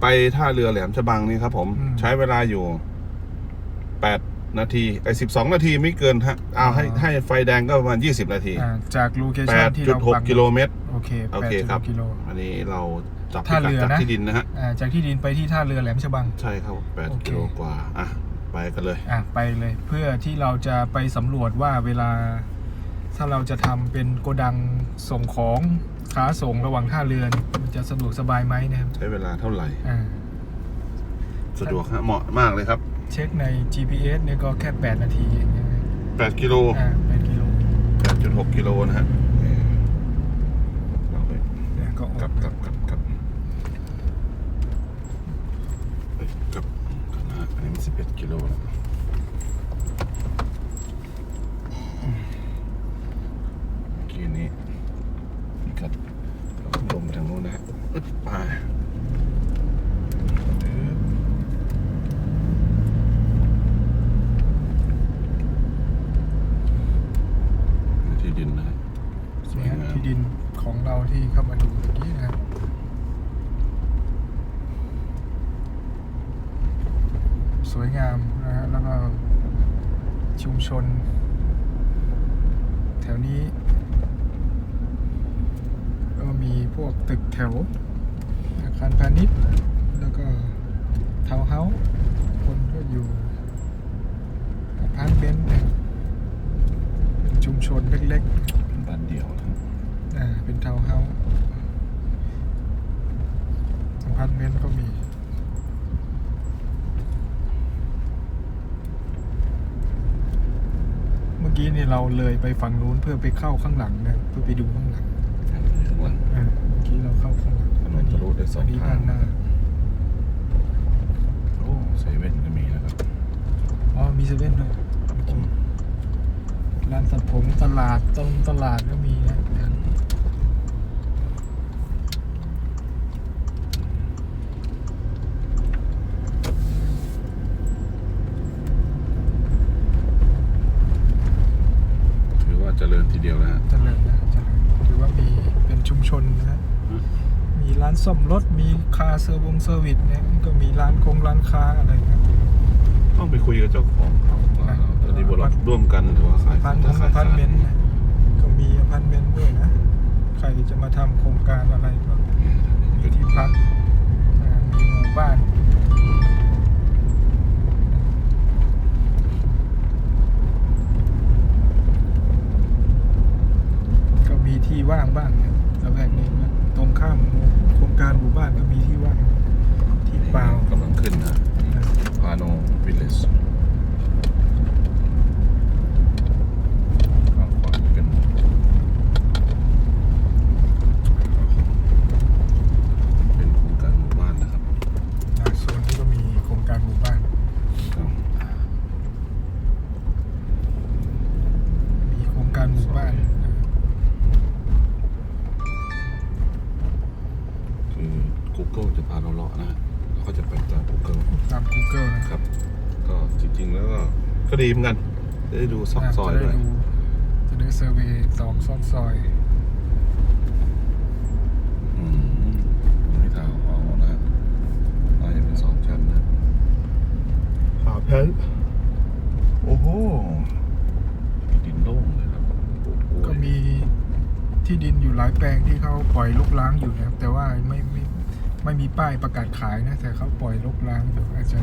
ไปท่าเรือแหลมฉบังนี่ครับ ผมอืม ใช้เวลาอยู่แปดนาทีไอ้สิบสองนาทีไม่เกินฮะเอาให้อ๋อให้ไฟแดงก็ประมาณยี่สิบนาทีอ่าจากโลเคแปชั่นดที่จุดเราหกปักกิโลเมตร โอเคโอเคครับ 8.6กิโล อันนี้เราจับท่าพิกัดเรือจากนะ ที่ดินนะฮะ อ่าจากที่ดินไปที่ท่าเรือแหลมฉบัง ใช่ครับแปดโอเค กิโลกว่า อะ ไปกันเลย อะไปเลยเพื่อที่เราจะไปสำรวจว่าเวลา ถ้าเราจะทำเป็นโกดังส่งของขาส่งระหว่างท่าเรือเนี่ยมันจะสะดวกสบายไหมนะครับใช้เวลาเท่าไหร่อ่าสะดวกฮะเหมาะมากเลยครับ เช็คใน GPS เนี่ยก็แค่ 8 นาทีเองนะครับ8กิโลอ่า8กิโล8.6กิโลนะฮะนี่เราไปเนี่ยก็ออกกลับกลับกลับกลับเอ้ยกลับกลับนะฮะอันนี้มัน11กิโลแล้วเมื่อกี้นี้พิกัดเราลงไปทางโน้นนะฮะอึ๊บไปอึ๊บที่ ดินนะฮะสวยงามที่ดินของเราที่เข้ามาดูเมื่อกี้นะครับสวยงามนะฮะแล้วก็ชุมชน แถวนี้ ก็มีพวกตึกแถวอาคารพาณิชย์แล้วก็ทาวน์เฮาส์คนก็อยู่อพาร์ตเมนต์นะครับน ชุมชนเล็กเป็นบ้านเดี่ยวนะๆอ่าเป็นทาวน์เฮาส์อพาร์ตเมนต์ก็มี เมื่อกี้เนี่ยเราเลยไปฝั่งนู้นเพื่อไปเข้าข้างหลังนะเพื่อไปดูข้างหลังข้างหลังอ่าเมื่อกี้เราเข้าข้างหลังถนนทะลุได้สองนนี้ทาง ด้านหน้าโอ้เซเว่นก็มีนะครับ อ๋อมีเซเว่นด้วยเมื่อกี้ร้าน ตัดผมตลาดตรงตลาดก็มีนะถือว่าเจริญทีเดียวนะฮะเจริญนะเจริญถือว่ามีเป็นชุมชนนะฮะอืมมีร้านซ่อมรถ มีคาร์เซอร์วงเซอร์วิสเนี่ยก็มีร้านคงร้านค้าอะไรนะต้องไปคุยกับเจ้าของเขาว่าเราจะดีบรอดร่วมกันหรือว่าขายอพาร์ตจะอขายพาร์ตเมนต์นะก็มีอพาร์ตเมนต์ด้วยนะ ใครจะมาทำโครงการอะไรก็มีที่พักนะมีหมู่บ้านก็มีที่ว่างบ้างนะระแวกนี้นะตรงข้ามหมู่โครงการหมู่บ้านก็มีที่ว่างที่เปล่ากำลังขึ้นนะพาโนวิลเลจข้างขวานี่เป็นเป็นโครงการหมู่บ้านนะครับ นะโซนนี้ก็มีโครงการหมู่บ้าน ครับ มีโครงการหมู่บ้านนะ คือ Google จะพาเราเลาะนะฮะเราก็จะไปตาม Google ตาม Google นะครับ ก็จริงๆแล้วก็ก็ดีเหมือนกันจะได้ดูซอกซอยจะด้วยได้ดูจะได้เซอร์เวย์สองซอกซอย อืมไม่ทางเอานะน่าจะเป็นสองชั้นนะขาแพนโอ้โหดินโล่งเลยครับปลูกล้วยก็มีที่ดินอยู่หลายแปลงที่เขาปล่อยลกล้างอยู่นะครับแต่ว่าไม่ไม่ ไม่มีป้ายประกาศขายนะ แต่เขาปล่อยลกล้างอยู่อาจจะ